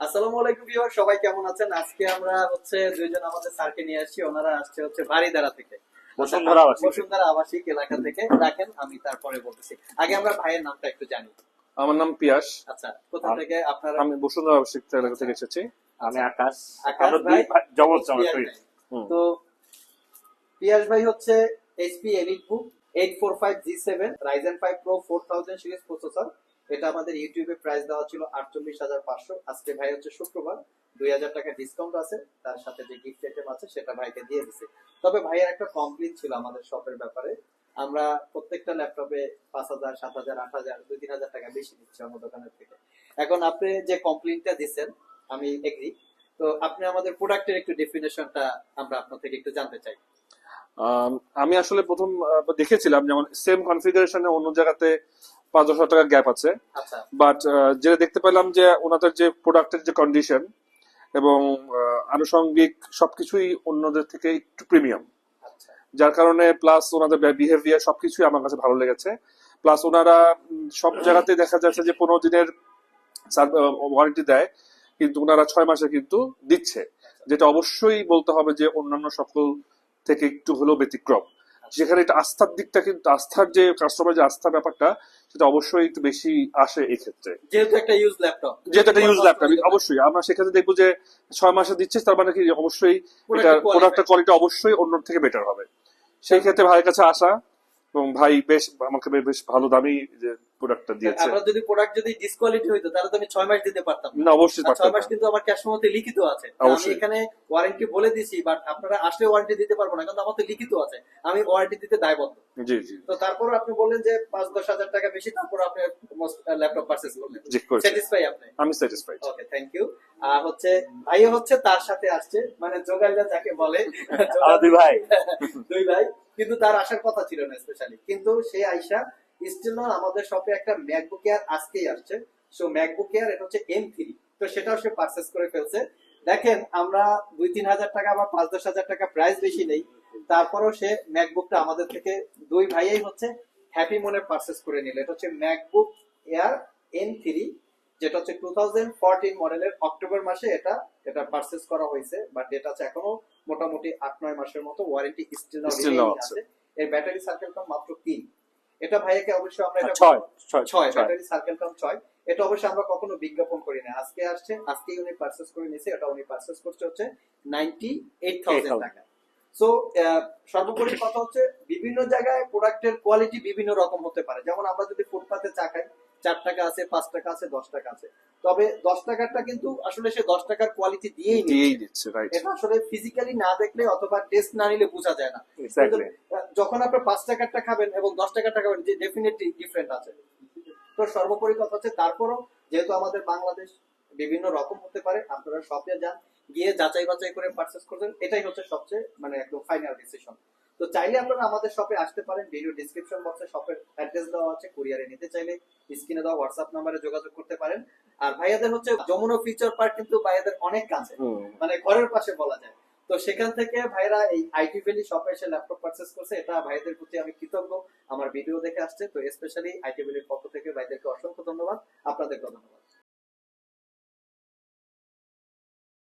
আসসালামু আলাইকুম ভিউয়ার সবাই কেমন আছেন? আজকে আমরা হচ্ছে দুইজন আমাদের স্যারকে নিয়ে আসছি ওনারা আসছে হচ্ছে বাড়িদারা থেকে। বসুন্ধরা আবাসিক। বসুন্ধরা আবাসিক এলাকা থেকে। রাখেন আমি তারপরে বলতেছি। আগে আমরা ভাইয়ের নামটা একটু জানি। আমার নাম পিয়াস। আচ্ছা কোথা থেকে আপনারা আমি বসুন্ধরা আবাসিক এলাকা থেকে এসেছি। আমি আকাশ। আকাশ ভাই। হুম। তো পিয়াস ভাই হচ্ছে HP EliteBook eight four five G seven Ryzen five pro four thousand series processor. এটা আমাদের ইউটিউবে প্রাইস দেওয়া ছিল আটচল্লিশ হাজার পাঁচশো। আজকে ভাই হচ্ছে শুক্রবার, দুই হাজার টাকা ডিসকাউন্ট আছে, তার সাথে যে গিফট আইটেম আছে, সেটা ভাইকে দিয়ে দিছে। তবে ভাইয়ের একটা কমপ্লেন ছিল আমাদের শপের ব্যাপারে। আমরা প্রত্যেকটা ল্যাপটপে পাঁচ হাজার, সাত হাজার, আট হাজার দুই তিন হাজার টাকা বেশি নিচ্ছি অন্য দোকানের থেকে। এখন আপনি যে কমপ্লেনটা দিচ্ছেন, আমি এগ্রি তো আপনি আমাদের প্রোডাক্টের একটু ডেফিনেশনটা আমরা আপনার থেকে একটু জানতে চাই। আমি আসলে প্রথম দেখেছিলাম যেমন সেম কনফিগারেশনে অন্য জায়গাতে পাঁচ দশ হাজার টাকার গ্যাপ আছে। আচ্ছা। বাট যেটা দেখতে পেলাম যে ওনাদের যে প্রোডাক্টের যে কন্ডিশন এবং আনুষঙ্গিক সবকিছুই অন্যদের থেকে একটু প্রিমিয়াম আচ্ছা। যার কারণে প্লাস ওনাদের বিহেভিয়ার সবকিছুই আমার কাছে ভালো লেগেছে। প্লাস ওনারা সব জায়গাতে দেখা যাচ্ছে যে পনেরো দিনের ওয়ারেন্টি দেয় কিন্তু ওনারা ছয় মাসে কিন্তু দিচ্ছে। যেটা অবশ্যই বলতে হবে যে অন্যান্য সকল থেকে একটু হলেও ব্যতিক্রম। যেখানে এটা আস্থার দিকটা কিন্তু আস্থার যে কাস্টমার যে আস্থার ব্যাপারটা সেটা অবশ্যই একটু বেশি আসে এই ক্ষেত্রে যেহেতু একটা ইউজ ল্যাপটপ যেহেতু একটা ইউজ ল্যাপটপ অবশ্যই। আমরা সেক্ষেত্রে দেখব যে ছয় মাসে দিচ্ছে তার মানে কি অবশ্যই এটা। প্রোডাক্টের কোয়ালিটি অবশ্যই অন্য থেকে বেটার হবে। সেই ক্ষেত্রে ভাইয়ের কাছে আসা এবং ভাই বেশ আমাকে বেশ- ভালো দামি প্রোডাক্টটা দিয়েছে। আমরা যদি প্রোডাক্ট যদি ডিসকোয়ালিটি হইতো তাহলে তো আমি ছয় মাস দিতে পারতাম না। অবশ্যই আর ছয় মাস কিন্তু আমার ক্যাশ মতে লিখিত আছে। আমি। এখানে ওয়ারেন্টি বলে দিছি বাট আপনারা আসলে ওয়ারেন্টি দিতে পারব না কিন্তু আমার তো লিখিত আছে। আমি ওয়ারেন্টি দিতে দায়বদ্ধ। জি জি। তো তারপর আপনি বললেন যে পাঁচ দশ হাজার টাকা বেশি তারপর আপনি ল্যাপটপ পারচেস করলেন। স্যাটিসফাই আপনি? আমি স্যাটিসফাইড ওকে থ্যাংক ইউ আর হচ্ছে ভাইও হচ্ছে তার সাথে আসছে মানে যোগাইলা যাকে বলে দুই ভাই। দুই ভাই। কিন্তু তার আসার কথা ছিল না স্পেশালি কিন্তু সে আইসা স্টিল আমাদের শপে একটা ম্যাকবুক এয়ার আজকেই আসছে। সো ম্যাকবুক এয়ার এটা হচ্ছে এম থ্রি তো সেটাও সে পারচেস করে ফেলছে। দেখেন, আমরা দুই তিন হাজার টাকা বা পাঁচ দশ হাজার টাকা প্রাইস বেশি নেই। তারপরেও সে ম্যাকবুকটা আমাদের থেকে দুই ভাইয়াই হচ্ছে হ্যাপি মনে পারচেস করে নিল। এটা হচ্ছে ম্যাকবুক এয়ার এম থ্রি যেটা হচ্ছে টু থাউজেন্ড ফোরটিন মডেলের অক্টোবর মাসে এটা এটা পারচেস করা হয়েছে বাট এটা হচ্ছে এখনও মোটামুটি আট নয় মাসের মতো ওয়ারেন্টি স্টিল আছে। এর ব্যাটারি সার্কেল কাম মাত্র তিন। এটা ভাইয়াকে অবশ্যই আমরা এটা ছয় ছয় ব্যাটারি সার্কেল কাম ছয়। এটা অবশ্যই আমরা কখনো বিজ্ঞাপন করি না। আজকে আসছে আজকেই উনি পারচেস করে নিয়েছে এটা উনি পারচেস করছে হচ্ছে নাইনটি এইট থাউজেন্ড 8,000 টাকা। সো সর্বোপরি কথা হচ্ছে বিভিন্ন জায়গায় প্রোডাক্টের কোয়ালিটি বিভিন্ন রকম হতে পারে। যেমন আমরা যদি ফুটপাতে চা খাই চার টাকা আছে পাঁচ টাকা আছে দশ টাকা আছে। তবে দশ টাকারটা কিন্তু আসলে সে দশ টাকার কোয়ালিটি দিয়েই দিয়েই দিচ্ছে এটা আসলে ফিজিক্যালি না দেখলে অথবা টেস্ট না নিলে বোঝা যায় না। যখন আপনি পাঁচ টাকারটা খাবেন এবং দশ টাকারটা খাবেন যে ডেফিনেটলি ডিফারেন্ট আছে। তো সর্বোপরি কথা হচ্ছে তারপরও যেহেতু আমাদের বাংলাদেশ বিভিন্ন রকম হতে পারে আপনারা শপে যান গিয়ে যাচাই বাছাই করে পারচেস করবেন এটাই হচ্ছে সবচেয়ে মানে একদম ফাইনাল ডিসিশন তো চাইলে আপনারা আমাদের শপে আসতে পারেন। ভিডিও ডিসক্রিপশন বক্সে শপের অ্যাড্রেস দেওয়া আছে। কুরিয়ারে নিতে চাইলে স্ক্রিনে দেওয়া হোয়াটসঅ্যাপ নাম্বারে যোগাযোগ করতে পারেন। আর ভাইয়াদের হচ্ছে যমুনা ফিচার পার্ক কিন্তু ভাইয়াদের অনেক কাছে। মানে ঘরের পাশে বলা যায়। তো সেখান থেকে ভাইরা এই আইটি ভ্যালি শপে এসে ল্যাপটপ পারচেস করছে। এটা ভাইদের প্রতি আমি কৃতজ্ঞ। আমার ভিডিও দেখে আসছে। তো স্পেশালি আইটি ভ্যালির পক্ষ থেকে ভাইদেরকে অসংখ্য ধন্যবাদ। আপনাদেরকে ধন্যবাদ।